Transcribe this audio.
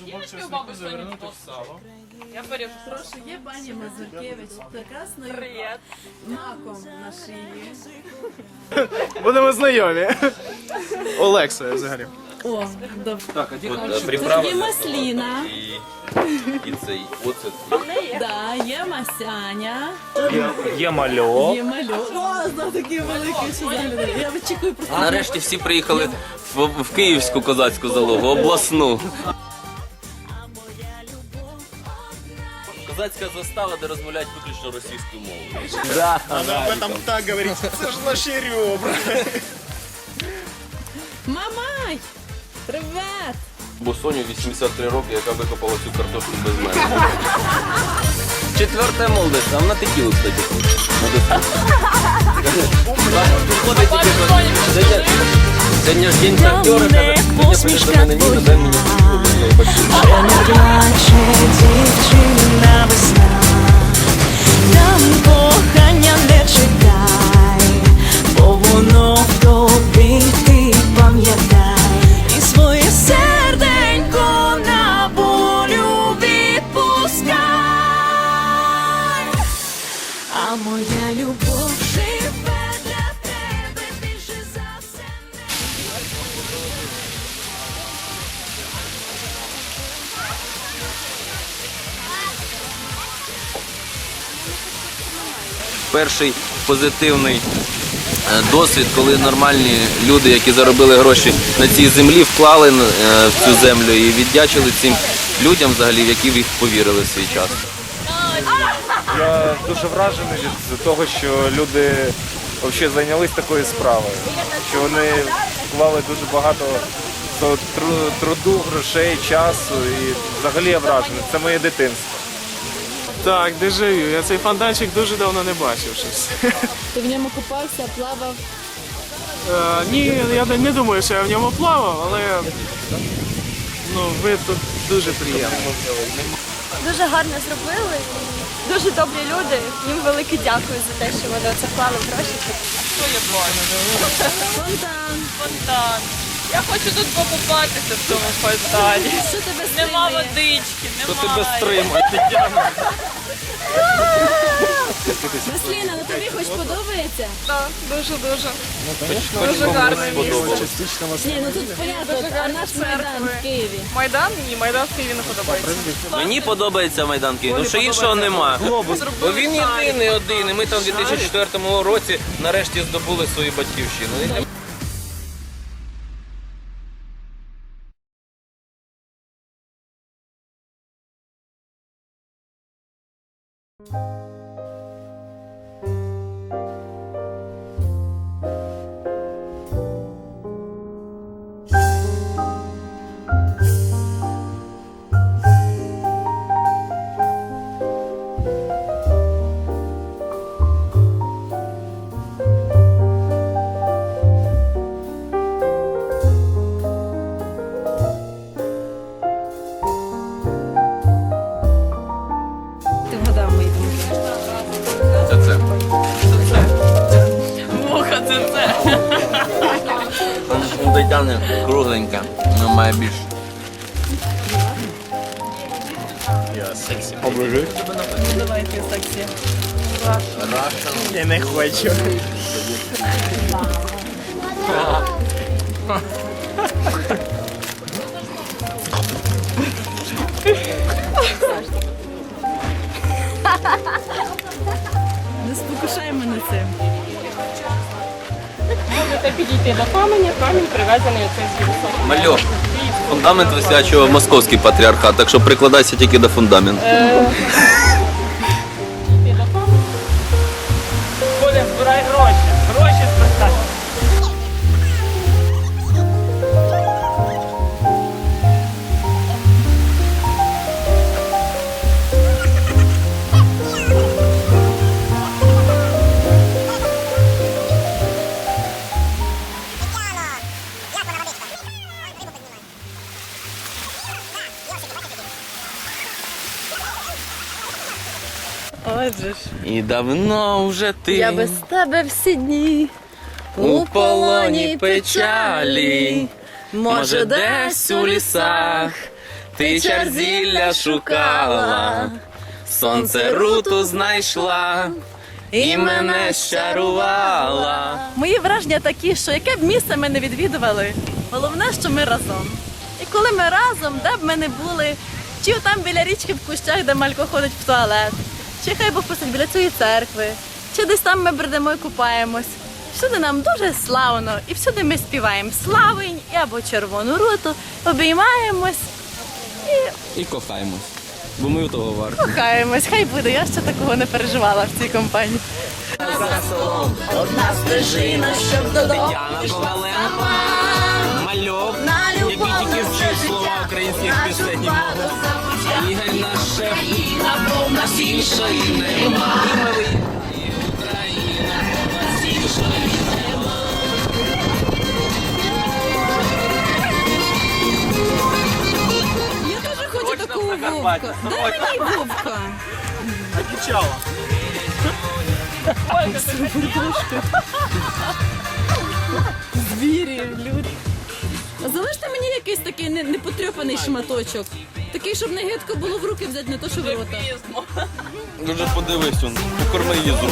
Дівчинки у баби Соні сало. Я поріжу. Прошу, є пані Мазуркевич з прекрасною Привіт. маком на шиї. Будемо знайомі. Олекса взагалі. О, добре. Так, а Тут є приправа масліна, і, і цей оцет. да, є масяня, Є мальо. є малюк. О, знов такий великий що загляд. Я очікую просто. Нарешті всі приїхали в, в Київську козацьку залогу, обласну. Козацька застава, де розмовляють виключно російською мовою. Да, Об этом так говорить. Це ж наші ребра. Мамай! Привет! Бо Соню 83 роки, яка викопала цю картошку без мене. Четверта молодость, а вона текілу, кстати. Тільки. Сьогодні- Сьогодні ж день актера, каже, сьогодні прийде до мене Ніна, дай мені книжку, я її почитаю. Не плаче дівчина весна, там перший позитивний е, досвід, коли нормальні люди, які заробили гроші на цій землі, вклали е, в цю землю і віддячили цим людям, взагалі, в які в їх повірили в свій час. Я дуже вражений від того, що люди взагалі зайнялись такою справою. Що вони вклали дуже багато труду, грошей, часу і взагалі я вражений. Це моє дитинство. Так, дежавю. Я цей фонтанчик дуже давно не бачив щось. Ти в ньому купався, плавав. Е, ні, я не думаю, що я в ньому плавав, але ну, ви тут дуже приємно. Дуже гарно зробили. Дуже добрі люди. Їм велике дякую за те, що вони це вклали в гроші. Фонтан. Фонтан. Я хочу тут покупатися в цьому фонтані. Що тебе Нема водички, Хто немає. тебе стримає, Тетяна? Масліна, ну тобі хоч подобається? Так, дуже-дуже. Дуже гарне Ні, ну тут понятно, а наш майдан в Києві. Майдан? Ні, Майдан в Києві не подобається. Мені подобається Майдан Київ, ну що іншого нема. Бо він єдиний один, і ми там в 2004 році нарешті здобули свою батьківщину. У Тетяни кругленька, вона має більш. Давайте сексі. Я не хочу. Можете підійти до каменя, камінь привезений оцей звідси. Мальо, фундамент висячого московський патріархат, так що прикладайся тільки до фундаменту. Підійти Отже ж. І давно вже ти Я без тебе всі дні. у полоні печалі, може, десь у лісах Ти чар зілля шукала, сонце руту знайшла і мене щарувала. Мої враження такі, що яке б місце ми не відвідували, головне, що ми разом. І коли ми разом, де б ми не були, чи там біля річки в кущах, де Малько ходить в туалет, чи хай Бог просить біля цієї церкви, чи десь там ми бредемо і купаємось. Всюди нам дуже славно, і всюди ми співаємо славень і або червону руту, обіймаємось І кохаємось, бо ми того варті. кохаємось. Хай буде, я ще такого не переживала в цій компанії. Одна стежина, щоб додому. Мальок, який слова українських пісень. Ігор наш шеф, нас іншої нема. І милий, нас іншої нема. Я теж хочу таку вовка. Дай мені вовка. Обіцяла. Звірі, люди. Залиште мені якийсь такий не- непотрьопаний шматочок. Такий, щоб не гидко було в руки взяти, не то, що в рота. Дуже подивись, он, покорми її з рук.